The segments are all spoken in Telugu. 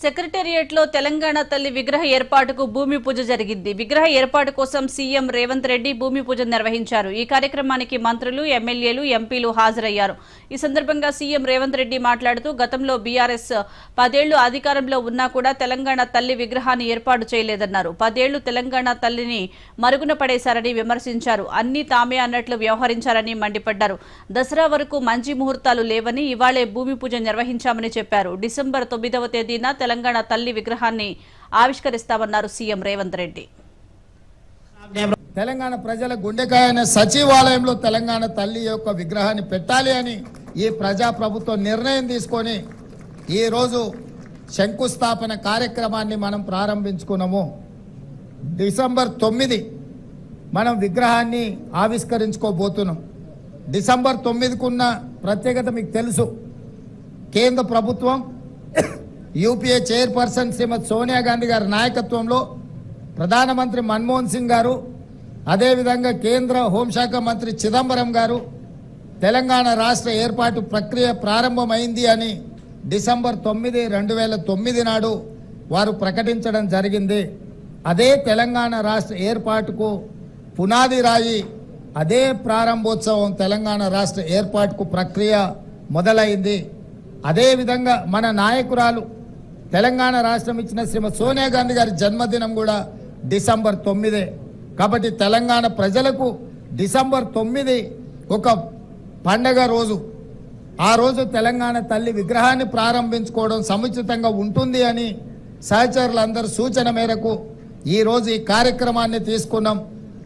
సెక్రటేరియట్లో తెలంగాణ తల్లి విగ్రహ ఏర్పాటుకు భూమి పూజ జరిగింది. విగ్రహ ఏర్పాటు కోసం సీఎం రేవంత్ రెడ్డి భూమి పూజ నిర్వహించారు. ఈ కార్యక్రమానికి మంత్రులు ఎమ్మెల్యేలు ఎంపీలు హాజరయ్యారు. ఈ సందర్భంగా సీఎం రేవంత్ రెడ్డి మాట్లాడుతూ గతంలో బీఆర్ఎస్ పదేళ్ళు అధికారంలో ఉన్నా కూడా తెలంగాణ తల్లి విగ్రహాన్ని ఏర్పాటు చేయలేదన్నారు. పదేళ్ళు తెలంగాణ తల్లిని మరుగున పడేశారని విమర్శించారు. అన్ని తామే అన్నట్లు వ్యవహరించారని మండిపడ్డారు. దసరా వరకు మంచి ముహూర్తాలు లేవని ఇవాళే భూమి పూజ నిర్వహించామని చెప్పారు. డిసెంబర్ తొమ్మిదవ తేదీన తెలంగాణ తల్లి విగ్రహాన్ని ఆవిష్కరిస్తామన్నారు సీఎం రేవంత్ రెడ్డి. తెలంగాణ ప్రజల గుండెకాయ అనే సచివాలయంలో తెలంగాణ తల్లి యొక్క విగ్రహాన్ని పెట్టాలి అని ఈ ప్రజాప్రభుత్వం నిర్ణయం తీసుకొని ఈరోజు శంకుస్థాపన కార్యక్రమాన్ని మనం ప్రారంభించుకున్నాము. డిసెంబర్ తొమ్మిది మనం విగ్రహాన్ని ఆవిష్కరించుకోబోతున్నాం. డిసెంబర్ తొమ్మిదికున్న ప్రత్యేకత మీకు తెలుసు. కేంద్ర ప్రభుత్వం యూపీఏ చైర్పర్సన్ శ్రీమతి సోనియా గాంధీ గారి నాయకత్వంలో ప్రధానమంత్రి మన్మోహన్ సింగ్ గారు అదేవిధంగా కేంద్ర హోంశాఖ మంత్రి చిదంబరం గారు తెలంగాణ రాష్ట్ర ఏర్పాటు ప్రక్రియ ప్రారంభమైంది అని డిసెంబర్ తొమ్మిది రెండు వేల తొమ్మిది నాడు వారు ప్రకటించడం జరిగింది. అదే తెలంగాణ రాష్ట్ర ఏర్పాటుకు పునాది రాయి అదే ప్రారంభోత్సవం తెలంగాణ రాష్ట్ర ఏర్పాటుకు ప్రక్రియ మొదలైంది. అదేవిధంగా మన నాయకురాలు తెలంగాణ రాష్ట్రం ఇచ్చిన శ్రీమతి సోనియా గాంధీ గారి జన్మదినం కూడా డిసెంబర్ తొమ్మిదే. కాబట్టి తెలంగాణ ప్రజలకు డిసెంబర్ తొమ్మిది ఒక పండగ రోజు. ఆ రోజు తెలంగాణ తల్లి విగ్రహాన్ని ప్రారంభించుకోవడం సముచితంగా ఉంటుంది అని సహచరులందరి సూచన మేరకు ఈరోజు ఈ కార్యక్రమాన్ని తీసుకున్నాం.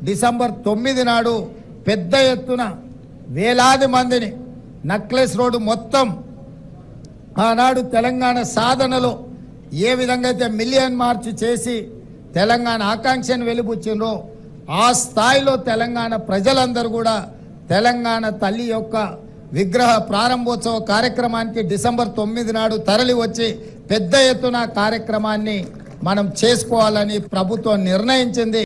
డిసెంబర్ తొమ్మిది నాడు పెద్ద ఎత్తున వేలాది మందిని నక్లెస్ రోడ్డు మొత్తం ఆనాడు తెలంగాణ సాధనలో ఏ విధంగా అయితే మిలియన్ మార్చ్ చేసి తెలంగాణ ఆకాంక్షను వెలిబుచ్చిండ్రో ఆ స్థాయిలో తెలంగాణ ప్రజలందరూ కూడా తెలంగాణ తల్లి యొక్క విగ్రహ ప్రారంభోత్సవ కార్యక్రమానికి డిసెంబర్ తొమ్మిది నాడు తరలి వచ్చి పెద్ద ఎత్తున కార్యక్రమాన్ని మనం చేసుకోవాలని ప్రభుత్వం నిర్ణయించింది.